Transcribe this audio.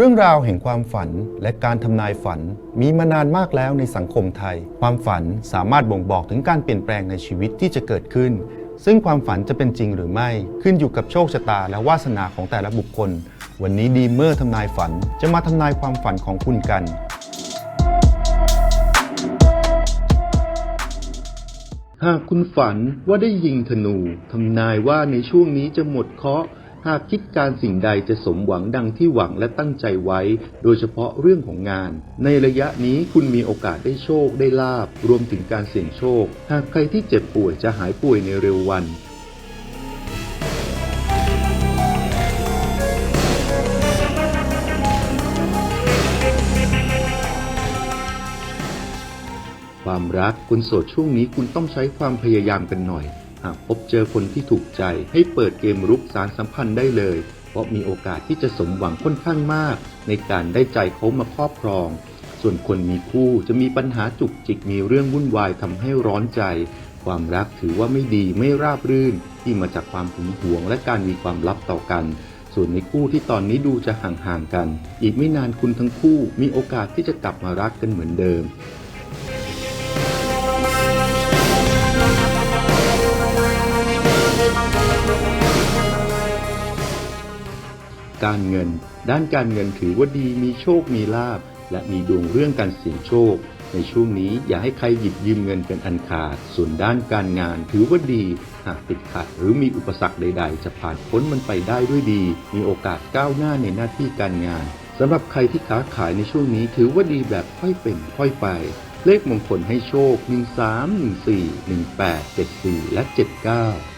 เรื่องราวแห่งความฝันและการทำนายฝันมีมานานมากแล้วในสังคมไทย ความฝันสามารถบ่งบอกถึงการเปลี่ยนแปลงในชีวิตที่จะเกิดขึ้น ซึ่งความฝันจะเป็นจริงหรือไม่ขึ้นอยู่กับโชคชะตาและวาสนาของแต่ละบุคคล วันนี้ดีเมอร์ทำนายฝันจะมาทำนายความฝันของคุณกัน หากคุณฝันว่าได้ยิงธนูทำนายว่าในช่วงนี้จะหมดเคราะห์ หากคิดการสิ่งใดจะสมหวังดังที่หวังและตั้งใจไว้ โดยเฉพาะเรื่องของงาน ในระยะนี้คุณมีโอกาสได้โชคได้ลาบ รวมถึงการเสี่ยงโชค หากใครที่เจ็บป่วยจะหายป่วยในเร็ววันความรักคุณโสดช่วงนี้คุณต้องใช้ความพยายามกันหน่อย หากพบเจอคนที่ถูกใจให้เปิดเกมรุกสารสัมพันธ์ได้เลย เพราะมีโอกาสที่จะสมหวังค่อนข้างมาก ในการได้ใจเขามาครอบครอง ส่วนคนมีคู่จะมีปัญหาจุกจิกมีเรื่องวุ่นวายทำให้ร้อนใจ ความรักถือว่าไม่ดีไม่ราบรื่น ที่มาจากความหึงหวงและการมีความลับต่อกัน ส่วนในคู่ที่ตอนนี้ดูจะห่างๆกัน อีกไม่นานคุณทั้งคู่มีโอกาสที่จะกลับมารักกันเหมือนเดิม การเงิน ด้านการเงินถือว่าดีมีโชคมีลาบ และมีดวงเรื่องการเสี่ยงโชค ในช่วงนี้อย่าให้ใครหยิบยืมเงินเป็นอันขาด ส่วนด้านการงานถือว่าดี หากติดขัด หรือมีอุปสรรคใด ๆ จะผ่านพ้นมันไปได้ด้วยดี มีโอกาสก้าวหน้าในหน้าที่การงานสำหรับใครที่ค้าขายในช่วงนี้ถือว่าดีแบบค่อยเป็นค่อยไป เลขมงคลให้โชค 13 14 18 74 และ 79